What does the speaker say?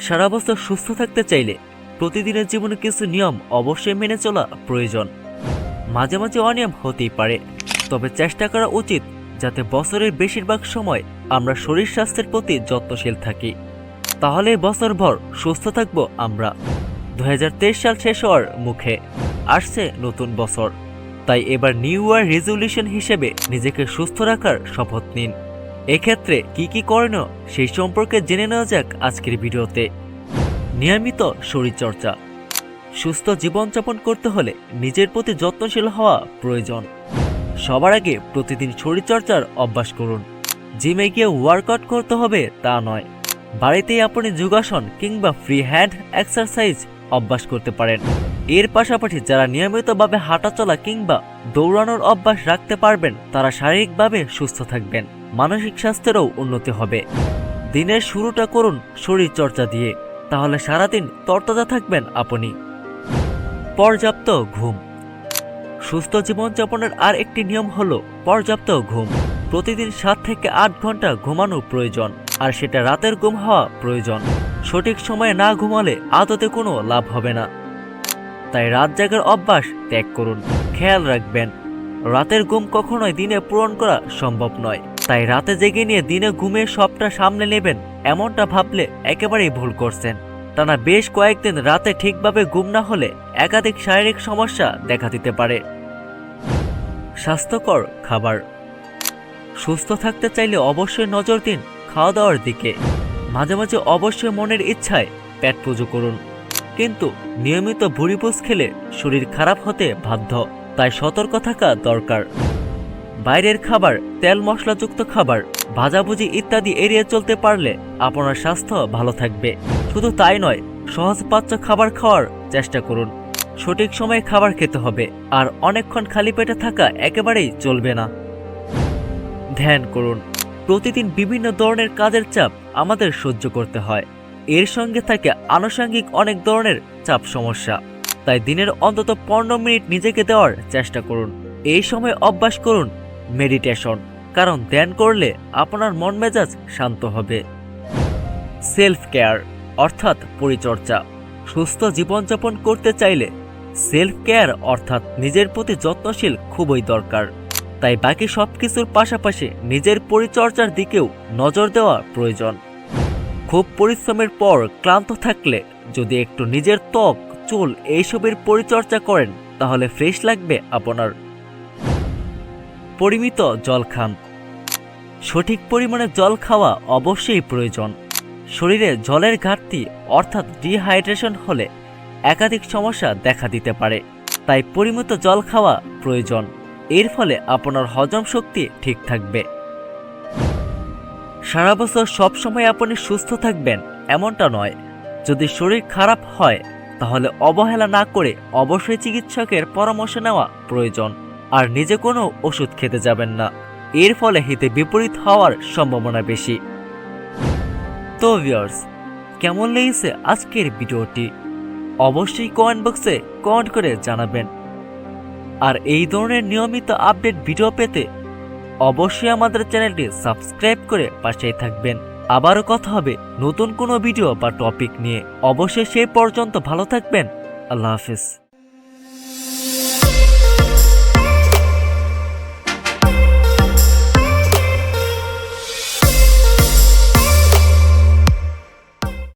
সারা বছর সুস্থ থাকতে চাইলে প্রতিদিনের জীবনে কিছু নিয়ম অবশ্যই মেনে চলা প্রয়োজন। মাঝে মাঝে অনিয়ম হতেই পারে, তবে চেষ্টা করা উচিত যাতে বছরের বেশিরভাগ সময় আমরা শরীর স্বাস্থ্যের প্রতি যত্নশীল থাকি। তাহলে বছরভর সুস্থ থাকব আমরা। দু হাজার তেইশ সাল শেষ হওয়ার মুখে আসছে নতুন বছর। তাই এবার নিউ ইয়ার রেজলিউশন হিসেবে নিজেকে সুস্থ রাখার শপথ নিন। এক্ষেত্রে কি কি করণীয় সেই সম্পর্কে জেনে নেওয়া যাক আজকের ভিডিওতে। নিয়মিত শরীরচর্চা। সুস্থ জীবনযাপন করতে হলে নিজের প্রতি যত্নশীল হওয়া প্রয়োজন। সবার আগে প্রতিদিন শরীরচর্চার অভ্যাস করুন। জিমে গিয়ে ওয়ার্কআউট করতে হবে তা নয়। বাড়িতেই আপনি যোগাসন কিংবা ফ্রি হ্যান্ড এক্সারসাইজ অভ্যাস করতে পারেন। এর পাশাপাশি যারা নিয়মিতভাবে হাঁটাচলা কিংবা দৌড়ানোর অভ্যাস রাখতে পারবেন, তারা শারীরিকভাবে সুস্থ থাকবেন। মানসিক স্বাস্থ্যেরও উন্নতি হবে। দিনের শুরুটা করুন শরীর চর্চা দিয়ে, তাহলে সারাদিন তরতাজা থাকবেন আপনি। পর্যাপ্ত ঘুম। সুস্থ জীবনযাপনের আর একটি নিয়ম হল পর্যাপ্ত ঘুম। প্রতিদিন সাত থেকে আট ঘণ্টা ঘুমানো প্রয়োজন, আর সেটা রাতের ঘুম হওয়া প্রয়োজন। সঠিক সময়ে না ঘুমালে আদতে কোনো লাভ হবে না। তাই রাত জাগার অভ্যাস ত্যাগ করুন, খেয়াল রাখবেন। রাতের ঘুম কখনোই দিনে পূরণ করা সম্ভব নয়। তাই রাতে জেগে নিয়ে দিনে ঘুমে সবটা সামলে নেবেন, এমনটা ভাবলে একেবারেই ভুল করছেন। টানা বেশ কয়েকদিন রাতে ঠিকভাবে ঘুম না হলে একাধিক শারীরিক সমস্যা দেখা দিতে পারে। স্বাস্থ্যকর খাবার। সুস্থ থাকতে চাইলে অবশ্যই নজর দিন খাওয়া দাওয়ার দিকে। মাঝে মাঝে অবশ্যই মনের ইচ্ছায় পেট পুজো করুন। কিন্তু নিয়মিত ভুড়িপুষ খেলে শরীর খারাপ হতে বাধ্য, তাই সতর্ক থাকা দরকার। বাইরের খাবার, তেল মশলাযুক্ত খাবার, ভাজাভুজি ইত্যাদি এড়িয়ে চলতে পারলে আপনার স্বাস্থ্য ভালো থাকবে। শুধু তাই নয় সহজপাচ্য খাবার খাওয়ার চেষ্টা করুন। সঠিক সময়ে খাবার খেতে হবে, আর অনেকক্ষণ খালি পেটে থাকা একেবারেই চলবে না। ধ্যান করুন, প্রতিদিন বিভিন্ন ধরনের কাজের চাপ আমাদের সহ্য করতে হয়। এর সঙ্গে থাকে আনুষঙ্গিক অনেক ধরনের চাপ সমস্যা। তাই দিনের অন্তত পনেরো মিনিট নিজেকে দেওয়ার চেষ্টা করুন। এই সময় অভ্যাস করুন মেডিটেশন কারণ ধ্যান করলে আপনার মন মেজাজ শান্ত হবে। সেলফ কেয়ার অর্থাৎ পরিচর্যা, সুস্থ জীবনযাপন করতে চাইলে সেলফ কেয়ার অর্থাৎ নিজের প্রতি যত্নশীল খুবই দরকার। তাই বাকি সব কিছুর পাশাপাশি নিজের পরিচর্যার দিকেও নজর দেওয়া প্রয়োজন। খুব পরিশ্রমের পর ক্লান্ত থাকলে যদি একটু নিজের ত্বক, চুল এইসবের পরিচর্যা করেন, তাহলে ফ্রেশ লাগবে আপনার। পরিমিত জল খান। সঠিক পরিমাণে জল খাওয়া অবশ্যই প্রয়োজন। শরীরে জলের ঘাটতি অর্থাৎ ডিহাইড্রেশন হলে একাধিক সমস্যা দেখা দিতে পারে। তাই পরিমিত জল খাওয়া প্রয়োজন। এর ফলে আপনার হজম শক্তি ঠিক থাকবে। সারা বছর সবসময় আপনি সুস্থ থাকবেন এমনটা নয়। যদি শরীর খারাপ হয়, তাহলে অবহেলা না করে অবশ্যই চিকিৎসকের পরামর্শ নেওয়া প্রয়োজন। আর নিজে কোনো ওষুধ খেতে যাবেন না। এর ফলে হিতে বিপরীত হওয়ার সম্ভাবনা বেশি। তো ভিউয়ার্স কেমন লেগেছে আজকের ভিডিওটি? অবশ্যই কমেন্ট বক্সে কমেন্ট করে জানাবেন। আর এই ধরনের নিয়মিত আপডেট ভিডিও পেতে অবশ্যই আমাদের চ্যানেলটি সাবস্ক্রাইব করে পাশেই থাকবেন। আবারও কথা হবে নতুন কোনো ভিডিও বা টপিক নিয়ে। অবশ্যই সেই পর্যন্ত ভালো থাকবেন। আল্লাহ হাফিজ।